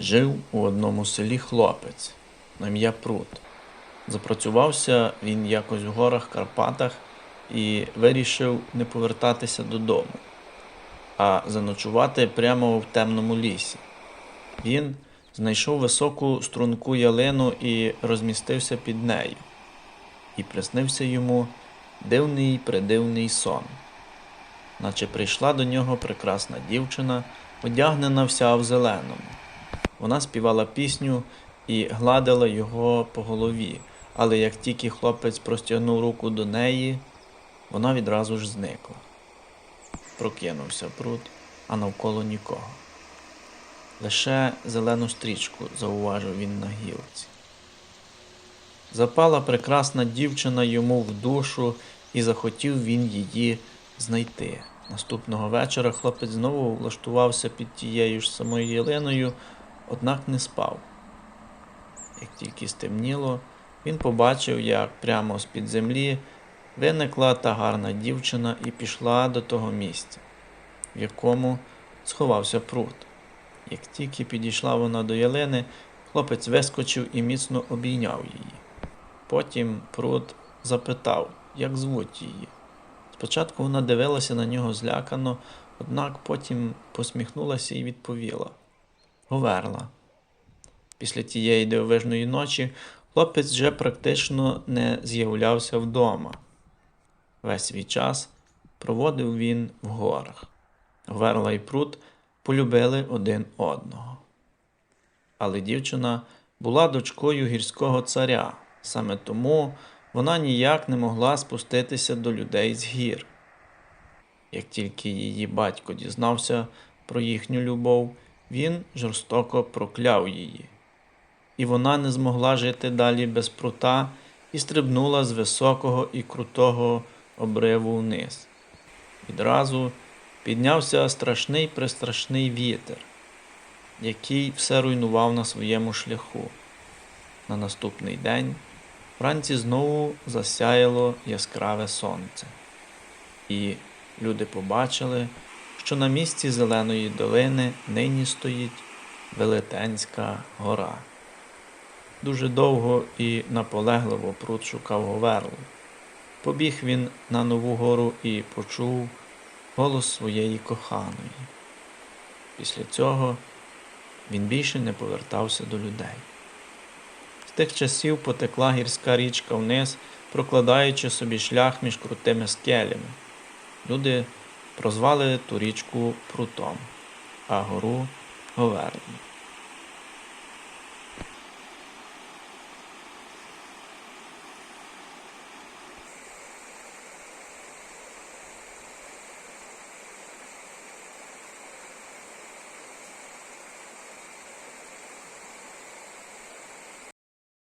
Жив у одному селі хлопець на ім'я Прут. Запрацювався він якось в горах Карпатах і вирішив не повертатися додому, а заночувати прямо в темному лісі. Він знайшов високу струнку ялину і розмістився під нею. І приснився йому дивний придивний сон, наче прийшла до нього прекрасна дівчина, одягнена вся в зеленому. Вона співала пісню і гладила його по голові, але як тільки хлопець простягнув руку до неї, вона відразу ж зникла. Прокинувся пруд, а навколо нікого. Лише зелену стрічку зауважив він на гілці. Запала прекрасна дівчина йому в душу, і захотів він її знайти. Наступного вечора хлопець знову влаштувався під тією ж самою ялиною, однак не спав. Як тільки стемніло, він побачив, як прямо з-під землі виникла та гарна дівчина і пішла до того місця, в якому сховався пруд. Як тільки підійшла вона до ялини, хлопець вискочив і міцно обійняв її. Потім пруд запитав, як звуть її. Спочатку вона дивилася на нього злякано, однак потім посміхнулася і відповіла Говерла. Після тієї дивовижної ночі хлопець вже практично не з'являвся вдома. Весь свій час проводив він в горах. Говерла і пруд полюбили один одного. Але дівчина була дочкою гірського царя, саме тому вона ніяк не могла спуститися до людей з гір. Як тільки її батько дізнався про їхню любов, він жорстоко прокляв її, і вона не змогла жити далі без прута і стрибнула з високого і крутого обриву вниз. Відразу піднявся страшний пристрашний вітер, який все руйнував на своєму шляху. На наступний день вранці знову засяяло яскраве сонце, і люди побачили, що на місці зеленої долини нині стоїть Велетенська гора. Дуже довго і наполегливо пруд шукав Говерлу. Побіг він на нову гору і почув голос своєї коханої. Після цього він більше не повертався до людей. З тих часів потекла гірська річка вниз, прокладаючи собі шлях між крутими скелями. Люди прозвали ту річку прутом, а гору Говерлу.